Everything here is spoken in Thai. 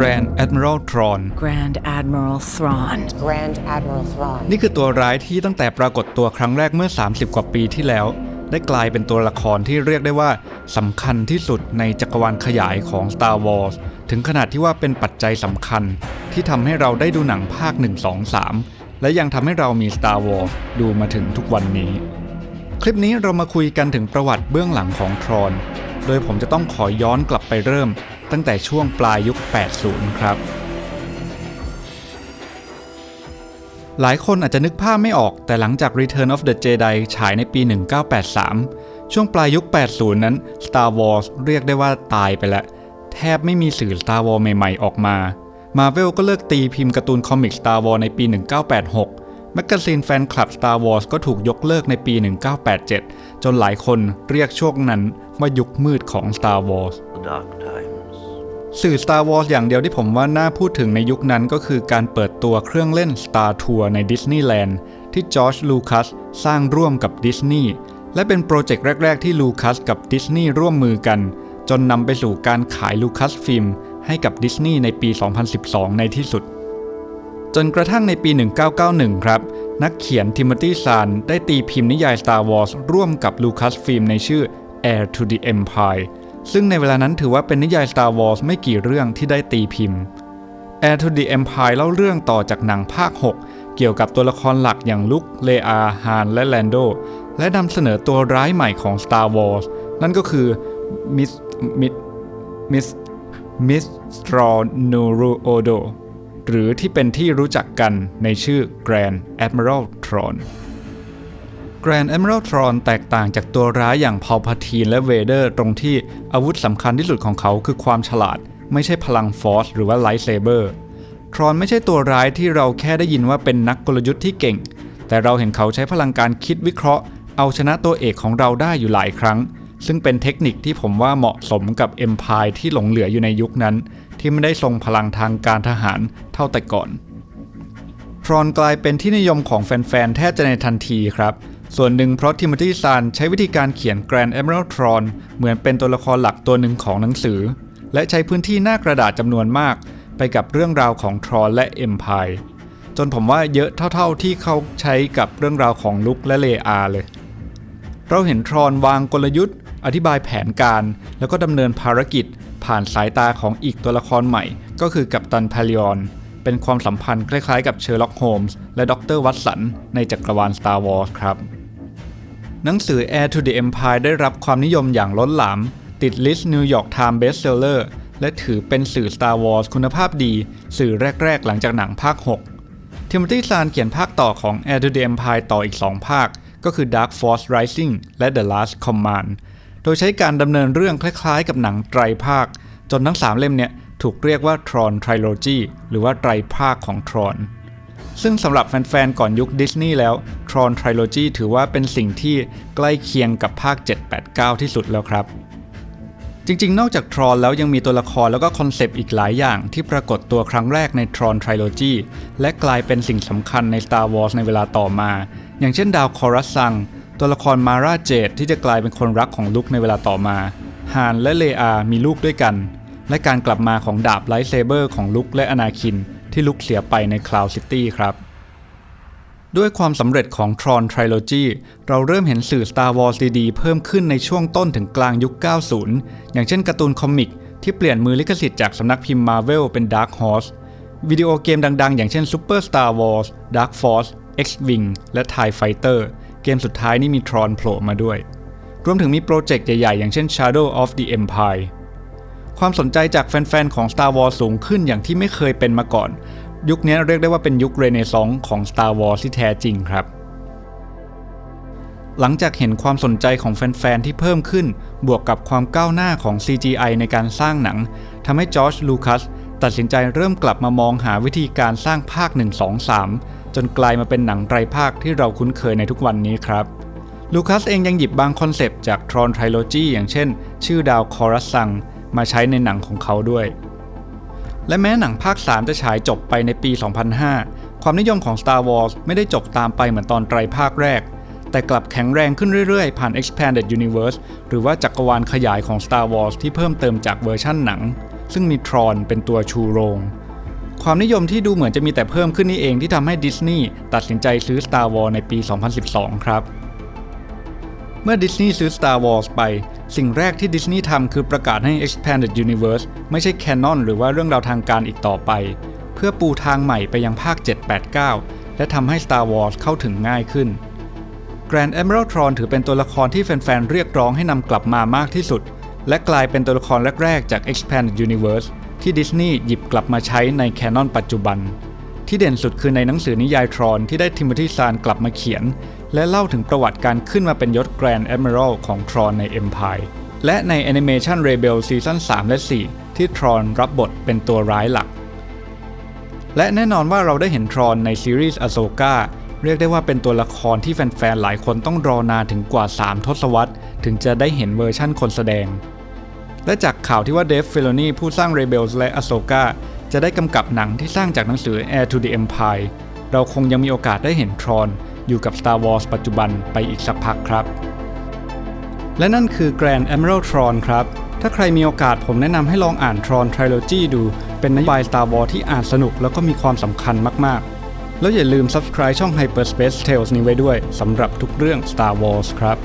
Grand Admiral Thrawn Grand Admiral Thrawn. Grand Admiral Thrawn. นี่คือตัวร้ายที่ตั้งแต่ปรากฏตัวครั้งแรกเมื่อ 30 กว่าปีที่แล้ว ได้กลายเป็นตัวละครที่เรียกได้ว่าสำคัญที่สุดในจักรวาลขยายของ Star Wars ถึงขนาดที่ว่าเป็นปัจจัยสำคัญ ที่ทำให้เราได้ดูหนังภาค 1 2 3 และยังทำให้เรามี Star Wars ดูมาถึงทุกวันนี้ คลิปนี้เรามาคุยกันถึงประวัติเบื้องหลังของทรอน โดยผมจะต้องขอย้อนกลับไปเริ่ม ตั้งแต่ช่วงปลายยุค 80 ครับ หลายคนอาจจะนึกภาพไม่ออกแต่หลังจาก Return of the Jedi ฉายในปี 1983 ช่วงปลายยุค 80 นั้น Star Wars เรียกได้ว่าตายไปแล้ว แทบไม่มีสื่อ Star Wars ใหม่ๆ ออกมา Marvel ก็เลิกตีพิมพ์การ์ตูนคอมิก Star Wars ในปี 1986แมกกาซีนแฟนคลับ Star Wars ก็ถูกยกเลิกในปี 1987 จนหลายคนเรียกช่วงนั้นว่ายุคมืดของ Star Wars dark Time. สื่อ Star Wars อย่างเดียวที่ผมว่าน่าพูดถึงในยุคนั้นก็คือการเปิดตัวเครื่องเล่น Star Tour ในดิสนีย์แลนด์ที่จอร์จลูคัสสร้างร่วมกับดิสนีย์และเป็นโปรเจกต์แรก ๆ ที่ลูคัสกับดิสนีย์ร่วมมือกัน จนนำไปสู่การขายลูคัสฟิล์มให้กับดิสนีย์ในปี 2012 ในที่สุด จนกระทั่งในปี 1991 ครับ นักเขียนทิม o ธีซานได้ตีพิมพ์นิยาย Star Wars ร่วมกับ Lucasfilm ในชื่อ Heir to the Empire ซึ่งในเวลานั้นถือว่าเป็นนิยาย Star Wars ไม่กี่เรื่องที่ได้ตีพิมพ์ Heir to the Empire เล่าเรื่องต่อจากหนังภาค 6 เกี่ยวกับตัวละครหลักอย่างลุคเลอาฮานและแลนโด และนำเสนอตัวร้ายใหม่ของ Star Wars นั่นก็คือมิสมิสมิสมิสตรอนูรูโอโดหรือที่เป็นที่รู้จักกันในชื่อ Grand Admiral Thrawn Grand Admiral Thrawn แตกต่างจากตัวร้ายอย่างพา l พ a ทีนและเวเดอร์ตรงที่อาวุธสำคัญที่สุดของเขาคือความฉลาด ไม่ใช่พลังฟอร์สหรือว่าไลท์เซเบอร์ทรอนไม่ใช่ตัวร้ายที่เราแค่ได้ยินว่าเป็นนักกลยุทธ์ที่เก่ง แต่เราเห็นเขาใช้พลังการคิดวิเคราะห์ เอาชนะตัวเอกของเราได้อยู่หลายครั้ง ซึ่งเป็นเทคนิคที่ผมว่าเหมาะสมกับ Empire ที่หลงเหลืออยู่ในยุคนั้น ที่ไม่ได้ทรงพลังทางการทหารเท่าแต่ก่อนทรอนกลายเป็นที่นิยมของแฟนๆ แทบจะในทันทีครับ ส่วนหนึ่งเพราะทิม o ธีซานใช้วิธีการเขียน Grand Admiral Thrawn เหมือนเป็นตัวละครหลักตัวหนึ่งของหนังสือ และใช้พื้นที่หน้ากระดาษจำนวนมาก ไปกับเรื่องราวของทรอนและ Empire จนผมว่าเยอะเท่าๆที่เขาใช้กับเรื่องราวของลุคและเลอาเลย เราเห็นทรอนวางกลยุทธ์ อธิบายแผนการ แล้วก็ดำเนินภารกิจ ผ่านสายตาของอีกตัวละครใหม่ ก็คือกัปตันพาลิออนเป็นความสัมพันธ์คล้ายๆกับเชอร์ล็อกโฮมส์และด็อกเตอร์วัตสันในจักรวาล Star Wars ครับ หนังสือ Air to the Empire ได้รับความนิยมอย่างล้นหลาม ติดลิสต์ New York Times Bestseller และถือเป็นสื่อ Star Wars คุณภาพดี สื่อแรก ๆ หลังจากหนังภาค 6 ทิม o ธีซานเขียนภาคต่อของ Air to the Empire ต่ออีก 2 ภาค ก็คือ Dark Force Rising และ The Last Command โดยใช้การดำเนินเรื่องคล้ายๆ กับหนังไตรภาค จนทั้ง 3 เล่มเนี่ยถูกเรียกว่า Tron Trilogy หรือว่าไตรภาคของ Tron ซึ่งสำหรับแฟนๆ ก่อนยุคดิสนีย์แล้ว Tron Trilogy ถือว่าเป็นสิ่งที่ใกล้เคียงกับภาค 7 8 9 ที่สุดแล้วครับ จริงๆ นอกจาก Tron แล้วยังมีตัวละครแล้วก็คอนเซปต์อีกหลายอย่างที่ปรากฏตัวครั้งแรกใน Tron Trilogy และกลายเป็นสิ่งสำคัญใน Star Wars ในเวลาต่อมา อย่างเช่นดาวคอรัสซังตัวละครมาราเจดที่จะกลายเป็นคนรักของลุคในเวลาต่อมาฮานและเลอา มีลูกด้วยกัน และการกลับมาของดาบไลท์เซเบอร์ของลุคและอนาคิน ที่ลุกเสียไปใน Cloud City ครับ ด้วยความสำเร็จของ Tron Trilogy เราเริ่มเห็นสื่อ Star Wars ดีๆเพิ่มขึ้นในช่วงต้นถึงกลางยุค 90 อย่างเช่นการ์ตูนคอมิกที่เปลี่ยนมือลิขสิทธิ์จากสำนักพิมพ์ Marvel เป็น Dark Horse วิดีโอเกมดังๆ อย่างเช่น Super Star Wars Dark Force X-Wing และ TIE Fighter เกมสุดท้ายนี่มี Tron โผล่มาด้วย รวมถึงมีโปรเจกต์ใหญ่ๆ อย่างเช่น Shadow of the Empire ความสนใจจากแฟน ๆ ของ Star Wars สูงขึ้นอย่างที่ไม่เคยเป็นมาก่อน ยุคนี้เรียกได้ว่าเป็นยุคเรเนซองส์ของ Star Wars ที่แท้จริงครับ หลังจากเห็นความสนใจของแฟน ๆ ที่เพิ่มขึ้น บวกกับความก้าวหน้าของ CGI ในการสร้างหนังทำให้จอร์จลูคัสตัดสินใจเริ่มกลับมามองหาวิธีการสร้างภาค 1 2 3 จนกลายมาเป็นหนังไตรภาคที่เราคุ้นเคยในทุกวันนี้ครับลูคัสเองยังหยิบบางคอนเซปต์จาก Tron Trilogy อย่างเช่น ชื่อดาวคอรัสซัง มาใช้ในหนังของเขาด้วย และแม้หนังภาค 3 จะฉายจบไปในปี 2005 ความนิยมของ Star Wars ไม่ได้จบตามไปเหมือนตอนไตรภาคแรก แต่กลับแข็งแรงขึ้นเรื่อยๆ ผ่าน Expanded Universe หรือว่าจักรวาลขยายของ Star Wars ที่เพิ่มเติมจากเวอร์ชั่นหนัง ซึ่งมีทรอนเป็นตัวชูโรง ความนิยมที่ดูเหมือนจะมีแต่เพิ่มขึ้นนี่เองที่ทำให้ดิสนีย์ตัดสินใจซื้อ Star Wars ในปี 2012 ครับ เมื่อดิสนีย์ซื้อ Star Wars ไป สิ่งแรกที่ดิสนีย์ทำคือประกาศให้ Expanded Universe ไม่ใช่ Canon หรือว่าเรื่องราวทางการอีกต่อไป เพื่อปูทางใหม่ไปยังภาค 789 และทำให้ Star Wars เข้าถึงง่ายขึ้น Grand Admiral Thrawn ถือเป็นตัวละครที่แฟนๆ เรียกร้องให้นำกลับมามากที่สุด และกลายเป็นตัวละครแรกๆ จาก Expanded Universe ที่ดิสนีย์หยิบกลับมาใช้ในแคนนอนปัจจุบัน ที่เด่นสุดคือในหนังสือนิยายทรอนที่ได้ทิโมธีซานกลับมาเขียน และเล่าถึงประวัติการขึ้นมาเป็นยศ Grand Admiral ของทรอนใน Empire และในแอนิเมชัน Rebel ซีซั่น3 และ 4 ที่ทรอนรับบทเป็นตัวร้ายหลัก และแน่นอนว่าเราได้เห็นทรอนในซีรีส์อโซกาเรียกได้ว่าเป็นตัวละครที่แฟนๆ หลายคนต้องรอนานถึงกว่า 3 ทศวรรษ ถึงจะได้เห็นเวอร์ชั่นคนแสดง และจากข่าวที่ว่าเดฟฟิโลนีผู้สร้าง Rebels และ Ahsoka จะได้กำกับหนังที่สร้างจากหนังสือ Heir to the Empire เราคงยังมีโอกาสได้เห็นทรอนอยู่กับ Star Wars ปัจจุบันไปอีกสักพักครับ และนั่นคือ Grand Admiral Thrawn ครับ ถ้าใครมีโอกาสผมแนะนำให้ลองอ่าน Tron Trilogy ดู เป็นนโยบาย Star Wars ที่อ่านสนุกแล้วก็มีความสำคัญมาก ๆ แล้วอย่าลืม subscribe ช่อง Hyperspace Tales นี้ไว้ด้วยสำหรับทุกเรื่อง Star Wars ครับ